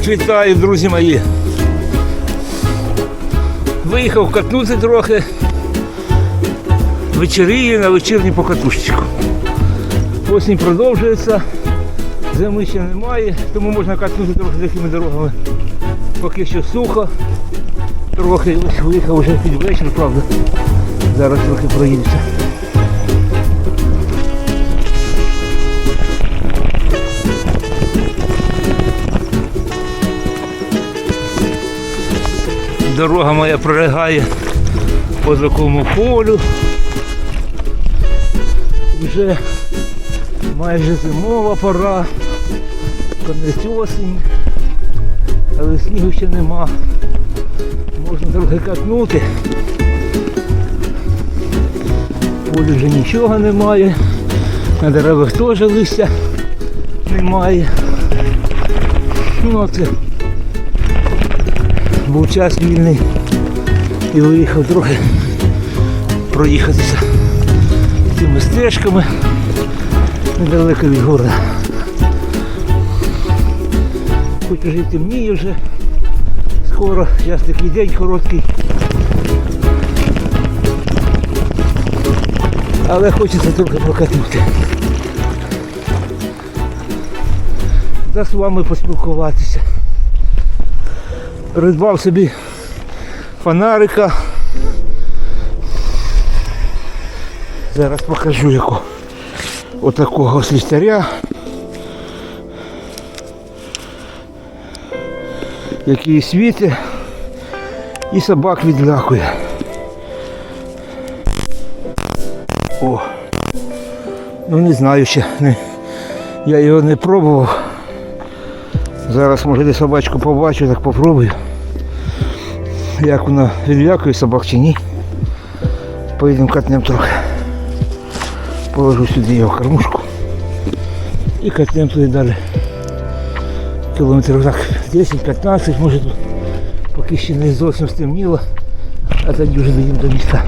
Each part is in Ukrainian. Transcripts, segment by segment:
Всіх вітаю, друзі мої. Виїхав катнути трохи. Вечеріє на вечірній покатушечку. Осінь продовжується, зими ще немає, тому можна катнути трохи такими дорогами. Поки що сухо. Трохи ось виїхав вже під вечір, правда. Зараз трохи проїдеться. Дорога моя пролягає по такому полю. Вже майже зимова пора, конець осінь, але снігу ще нема. Можна трохи катнути. Полі вже нічого немає. На деревах теж листя немає. Ну це був час вільний і виїхав трохи проїхатися цими стежками недалеко від города. Хоч уже темніє вже скоро, зараз такий день короткий. Але хочеться трохи прокатнути. Та з вами поспілкуватися. Придбав собі фонарика. Зараз покажу яку. Отакого слістаря. Який світить і собак відлякує. О. Ну не знаю ще. Не. Я його не пробував. Зараз може де собачку побачу, так попробую. Як вона відлякує собак чи ні. Поїдемо катнем трохи. Положу сюди його кормушку. І катнем туди далі. Кілометрів так 10-15, може тут поки ще не зовсім стемніло, а тоді вже доїдемо до міста.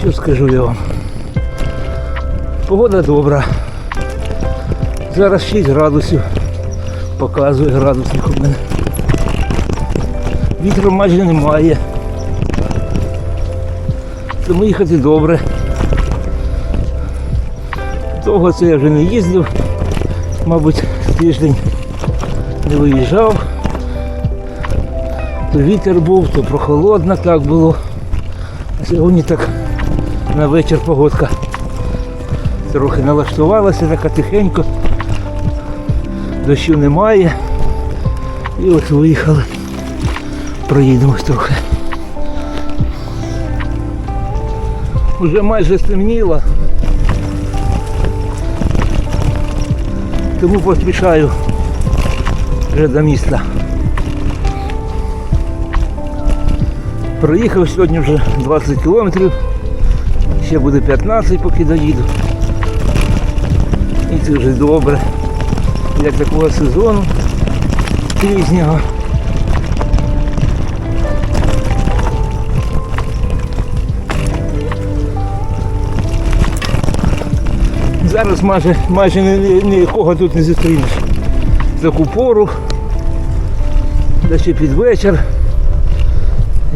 Що скажу я вам? Погода добра. Зараз 6 градусів. Показує градусник у мене. Вітру майже немає. Тому їхати добре. Довго це я вже не їздив. Мабуть, тиждень не виїжджав. То вітер був, то прохолодно так було. А сьогодні так на вечір погодка трохи налаштувалася така тихенько. Дощу немає. І от виїхали. Проїдемось трохи. Уже майже стемніло. Тому поспішаю вже до міста. Проїхав сьогодні вже 20 кілометрів, ще буде 15, поки доїду. І це вже добре для такого сезону пізнього. Зараз майже, майже ні- ні- нікого тут не зустрінеш. Таку пору, ще під вечір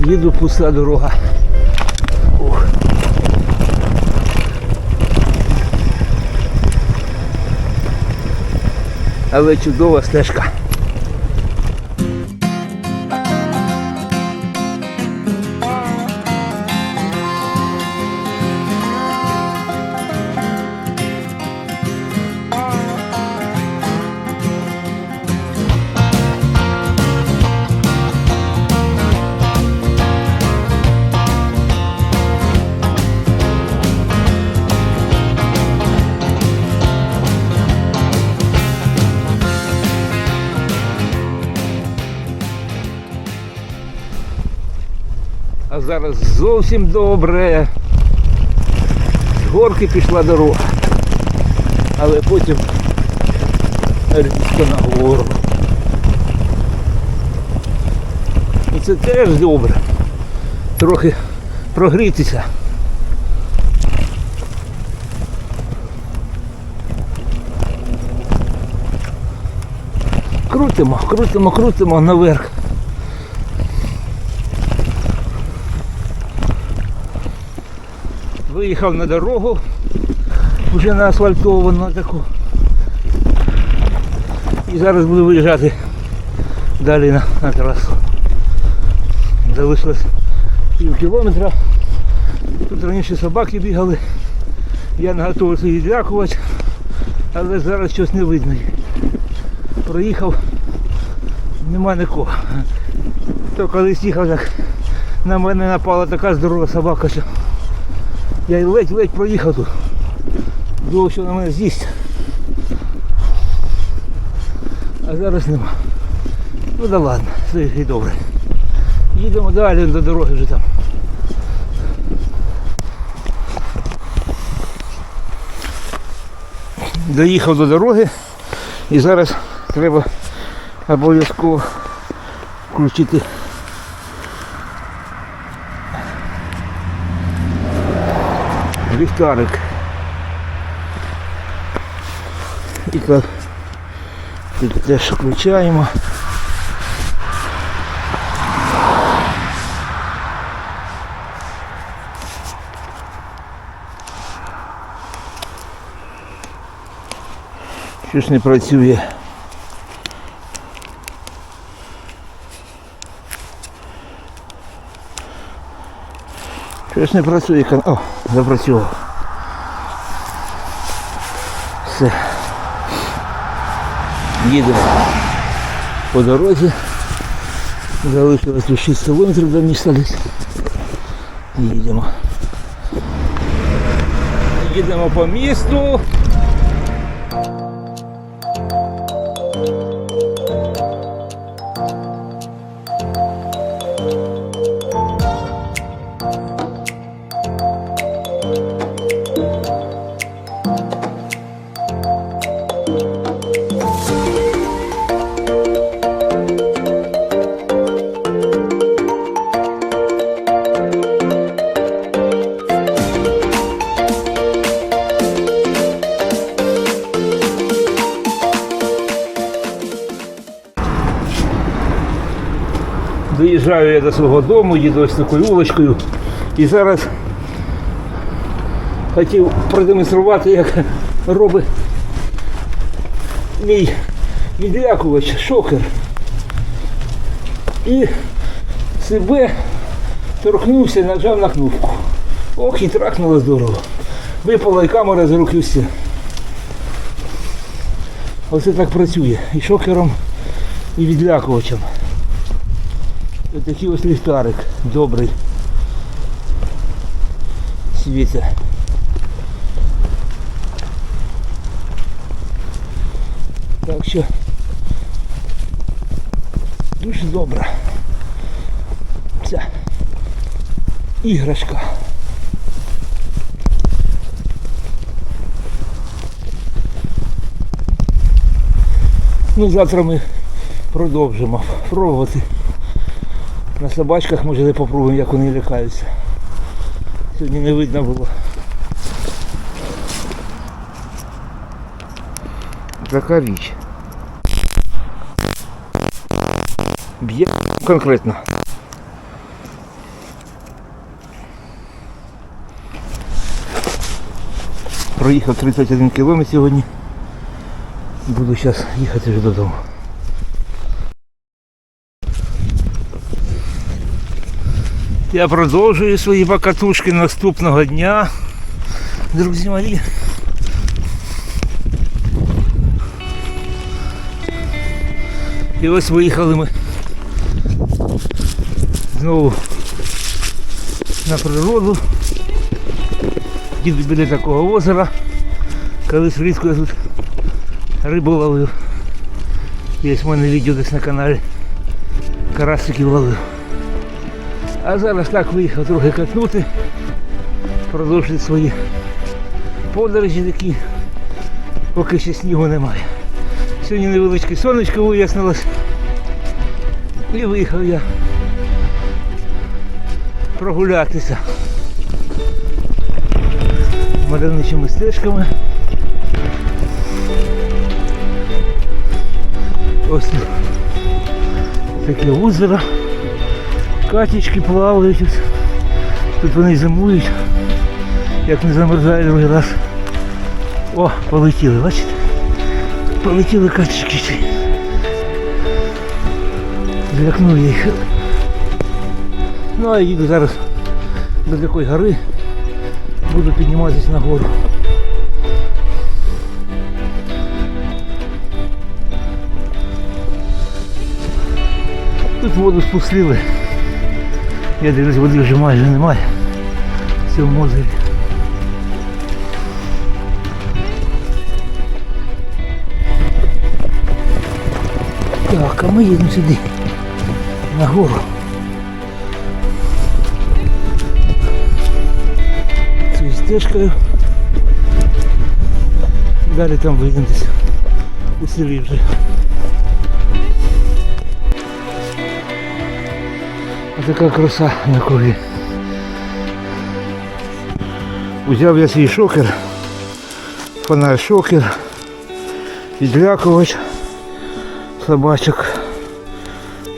їду пуста дорога. Але чудова стежка. Зараз зовсім добре. З горки пішла дорога. Але потім різко нагору. І це теж добре. Трохи прогрітися. Крутимо, крутимо, крутимо наверх. Виїхав на дорогу, вже на асфальтовану таку. І зараз буду виїжджати далі на, на трасу. Залишилось пів кілометра. Тут раніше собаки бігали. Я не готовий її дякувати, але зараз щось не видно. Проїхав, нема нікого. То колись їхав так, на мене напала така здорова собака, що я й ледь-ледь проїхав тут. Думав, що на мене з'їсть. А зараз нема. Ну да ладно, все і добре. Їдемо далі до дороги вже там. Доїхав до дороги і зараз треба обов'язково включити ліхтарик. І так тут теж включаємо. Щось не працює. Щось не працює. кан- О, запрацював. Все. Їдемо по дорозі. Залишилось 6 кілометрів до міста десь. Їдемо. Їдемо по місту. Доїжджаю я до свого дому, їду ось такою вуличкою. І зараз хотів продемонструвати, як робить мій відлякувач, шокер. І себе торкнувся, нажав на кнопку. Ох, і тракнуло здорово. Випала і камера з рук і все. Оце так працює. І шокером, і відлякувачем. Ось такий ось ліхтарик добрий. Світить. Так що дуже добра. Ця іграшка. Ну, завтра ми продовжимо пробувати. На собачках може попробуємо, як вони лякаються. Сьогодні не видно було. Така річ. Б'є конкретно. Проїхав 31 кілометр сьогодні. Буду зараз їхати вже додому. Я продовжую свої покатушки наступного дня. Друзі мої. І ось виїхали ми знову на природу. Їду біля такого озера. Колись влітку я тут рибу ловив. Є в мене відео десь на каналі. Карасиків ловив. А зараз так виїхав трохи катнути, продовжити свої подорожі такі, поки ще снігу немає. Сьогодні невеличке сонечко вияснилось. І виїхав я прогулятися мальовничими стежками. Ось таке озеро. Катічки плавають. Тут вони зимують. Як не замерзає другий раз. О, полетіли, бачите? Полетіли катічки. ці. Злякнув я їх. Ну а я їду зараз до такої гори. Буду підніматися на гору. Тут воду спустили. Я дивлюсь, води вже майже немає в цьому озері. Так, а ми їдемо сюди, на гору. Цією стежкою. Далі там вийдемо десь у селі вже. Така краса на кругі. Взяв я свій шокер, фонарь шокер, відлякувач собачок.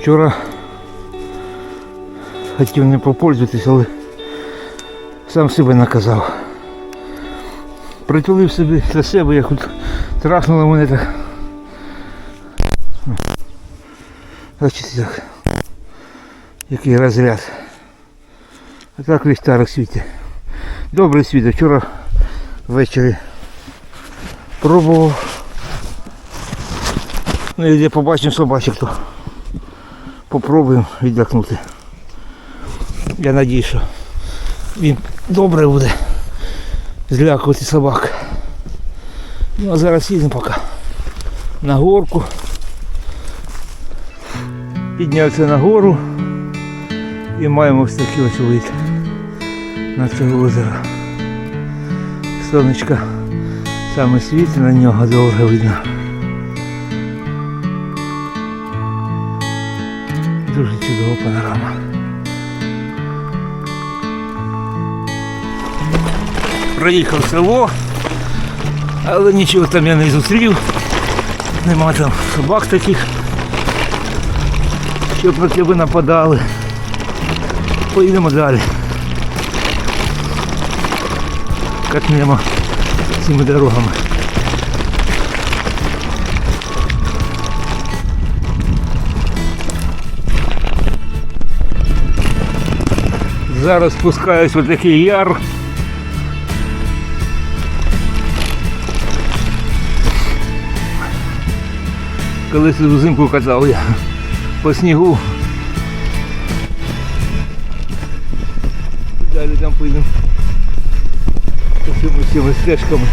Вчора хотів не попользуватися, але сам себе наказав. Притулив собі для себе, як от трахнуло мене так. Бачите, як, який розряд. А так ліхтарик світить. Добрий світ. Вчора ввечері пробував. Ну і де побачимо собачок, то попробуємо відлякнути. Я надію, що він добре буде злякувати собак. Ну а зараз їдемо поки на горку. Піднявся на гору і маємо ось такий ось вид на це озеро. Сонечко саме світло на нього добре видно. Дуже чудова панорама. Проїхав село, але нічого там я не зустрів. Нема там собак таких, щоб на тебе нападали. Поїдемо далі. Катнемо цими дорогами. Зараз спускаюсь в такий яр. Колись взимку катав я по снігу. Далі там поїдемо по цими всіми стежками.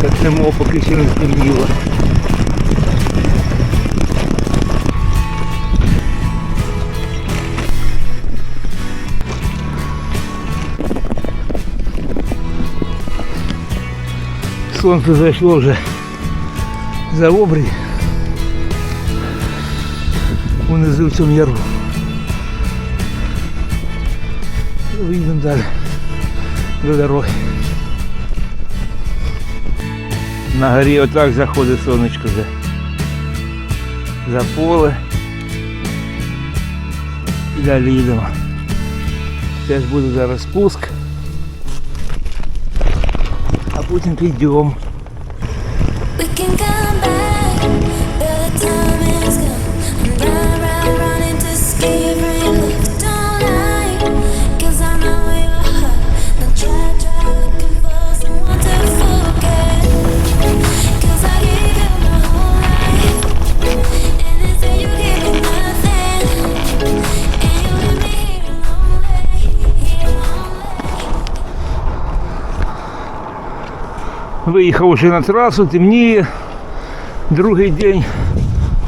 Катнемо, поки ще не стемніло. Сонце зайшло вже за обрій. Унизу в цьому яру. Вийдемо далі до дороги. На горі отак заходить сонечко за, за поле. І далі їдемо. Теж буде зараз спуск. А потім підйом. Виїхав вже на трасу, темніє. Другий день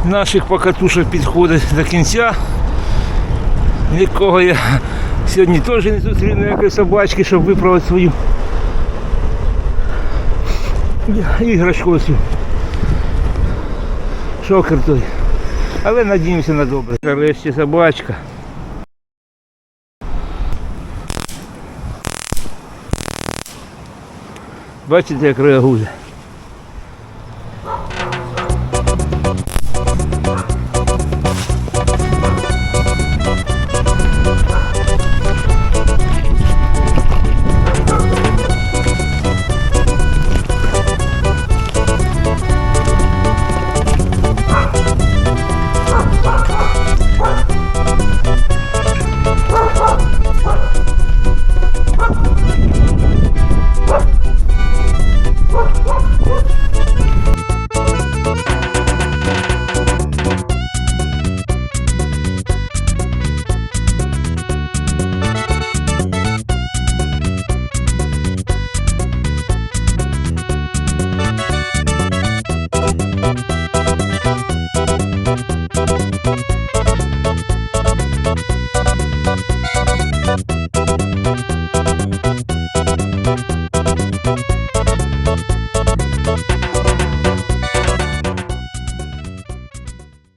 наших покатушок підходить до кінця. Нікого я сьогодні теж не зустрів ніякої собачки, щоб виправити свою іграшку цю. Шокер той. Але надіємося на добре. Нарешті собачка. Бачите, як реагує.